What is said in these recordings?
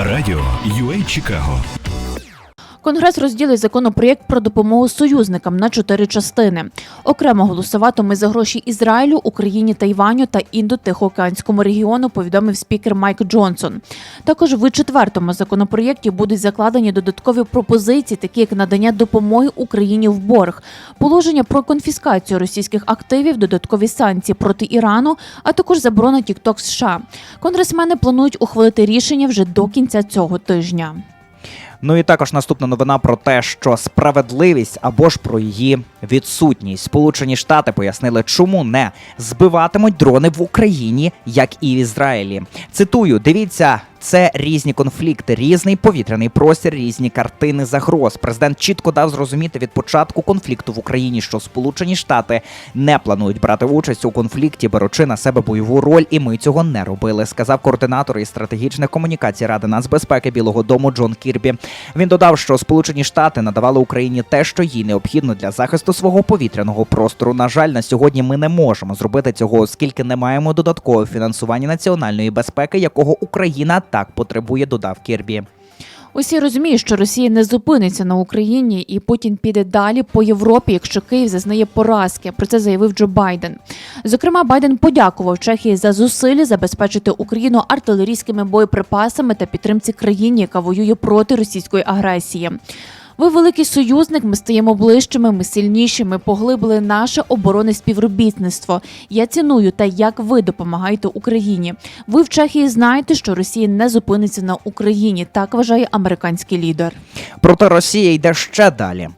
Радіо UA Чикаго Конгрес розділить законопроєкт про допомогу союзникам на чотири частини. Окремо голосуватиме за гроші Ізраїлю, Україні, Тайваню та Індо-Тихоокеанському регіону, повідомив спікер Майк Джонсон. Також в четвертому законопроєкті будуть закладені додаткові пропозиції, такі як надання допомоги Україні в борг, положення про конфіскацію російських активів, додаткові санкції проти Ірану, а також заборона TikTok США. Конгресмени планують ухвалити рішення вже до кінця цього тижня. Ну і також наступна новина про те, що справедливість або ж про її відсутність. Сполучені Штати пояснили, чому не збиватимуть дрони в Україні, як і в Ізраїлі. Цитую: дивіться. Це різні конфлікти, різний повітряний простір, різні картини загроз. Президент чітко дав зрозуміти від початку конфлікту в Україні, що Сполучені Штати не планують брати участь у конфлікті, беручи на себе бойову роль, і ми цього не робили. Сказав координатор із стратегічних комунікацій Ради нацбезпеки Білого Дому Джон Кірбі. Він додав, що Сполучені Штати надавали Україні те, що їй необхідно для захисту свого повітряного простору. На жаль, на сьогодні ми не можемо зробити цього, оскільки не маємо додаткового фінансування національної безпеки, якого Україна так потребує. Додав Кірбі. Усі розуміють, що Росія не зупиниться на Україні, і Путін піде далі по Європі, якщо Київ зазнає поразки. Про це заявив Джо Байден. Зокрема, Байден подякував Чехії за зусилля забезпечити Україну артилерійськими боєприпасами та підтримці країні, яка воює проти російської агресії. Ви великий союзник. Ми стаємо ближчими, ми сильнішими, поглибили наше оборонне співробітництво. Я ціную та як ви допомагаєте Україні. Ви в Чехії знаєте, що Росія не зупиниться на Україні. Так вважає американський лідер. Проте Росія йде ще далі.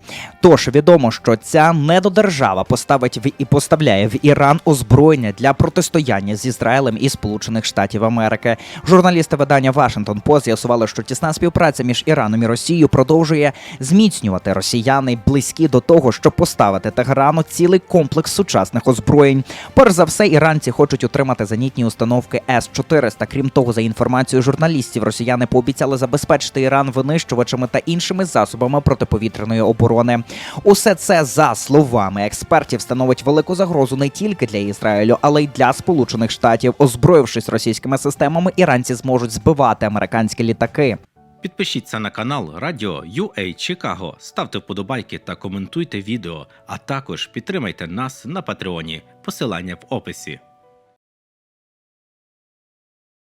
Тож відомо, що ця недодержава поставить в і поставляє в Іран озброєння для протистояння з Ізраїлем і Сполучених Штатів Америки. Журналісти видання Вашингтон Пост з'ясували, що тісна співпраця між Іраном і Росією продовжує зміцнювати росіяни близькі до того, щоб поставити Тегерану цілий комплекс сучасних озброєнь. Перш за все, іранці хочуть отримати зенітні установки С-400. Крім того, за інформацією журналістів, росіяни пообіцяли забезпечити Іран винищувачами та іншими засобами протиповітряної оборони. Усе це за словами експертів становить велику загрозу не тільки для Ізраїлю, але й для Сполучених Штатів. Озброївшись російськими системами, іранці зможуть збивати американські літаки. Підпишіться на канал Радіо UA Чикаго, ставте вподобайки та коментуйте відео, а також підтримайте нас на Патреоні. Посилання в описі.